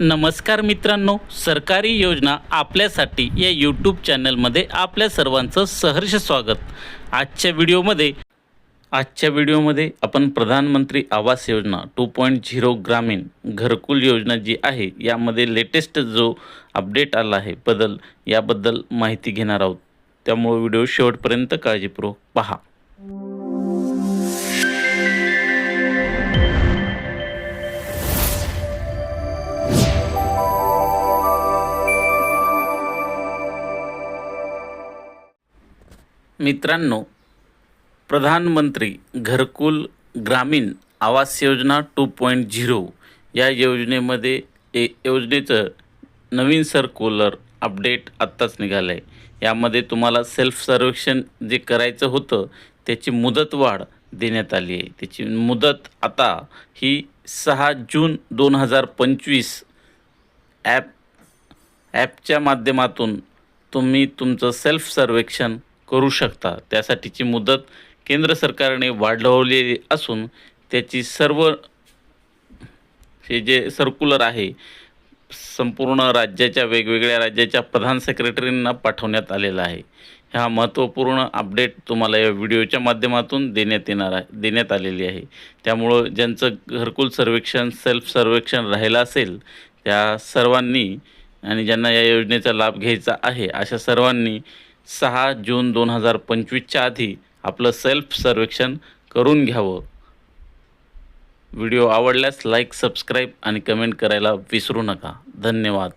नमस्कार मित्रांनो सरकारी योजना आपल्यासाठी या यूट्यूब चॅनलमध्ये आपल्या सर्वांचं सहर्ष स्वागत. आजच्या व्हिडिओमध्ये आजच्या व्हिडिओमध्ये आपण प्रधानमंत्री Awas Yojana two point zero ग्रामीण घरकुल योजना जी आहे यामध्ये लेटेस्ट जो अपडेट आला आहे बदल याबद्दल माहिती घेणार आहोत. त्यामुळे व्हिडिओ शेवटपर्यंत काळजीपूर्वक पहा. मित्रांनो प्रधानमंत्री घरकुल Gramin Awas Yojana two point zero या योजनेमध्ये ए योजनेचं नवीन सर्क्युलर अपडेट आत्ताच निघालं आहे यामध्ये तुम्हाला सेल्फ सर्वेक्षण जे करायचं होतं त्याची मुदतवाढ देण्यात आली आहे. त्याची मुदत आता ही सहा जून दोन हजार पंचवीस ॲप ॲपच्या माध्यमातून तुम्ही तुमचं सेल्फ सर्वेक्षण करू शकता. त्यासाठीची मुदत केंद्र सरकारने वाढवलेली असून त्याची सर्व हे जे सर्क्युलर आहे संपूर्ण राज्याच्या वेगवेगळ्या राज्याच्या प्रधान सेक्रेटरींना पाठवण्यात आलेला आहे. हा महत्त्वपूर्ण अपडेट तुम्हाला या व्हिडिओच्या माध्यमातून देण्यात येणार आहे देण्यात आलेली आहे. त्यामुळं ज्यांचं घरकुल सर्वेक्षण सेल्फ सर्वेक्षण राहिलं असेल त्या सर्वांनी आणि ज्यांना या योजनेचा लाभ घ्यायचा आहे अशा सर्वांनी सहा जून दोन हजार पंचवीसच्या आधी आपलं सेल्फ सर्वेक्षण करून घ्यावं. व्हिडिओ आवडल्यास लाईक सबस्क्राईब आणि कमेंट करायला विसरू नका. धन्यवाद.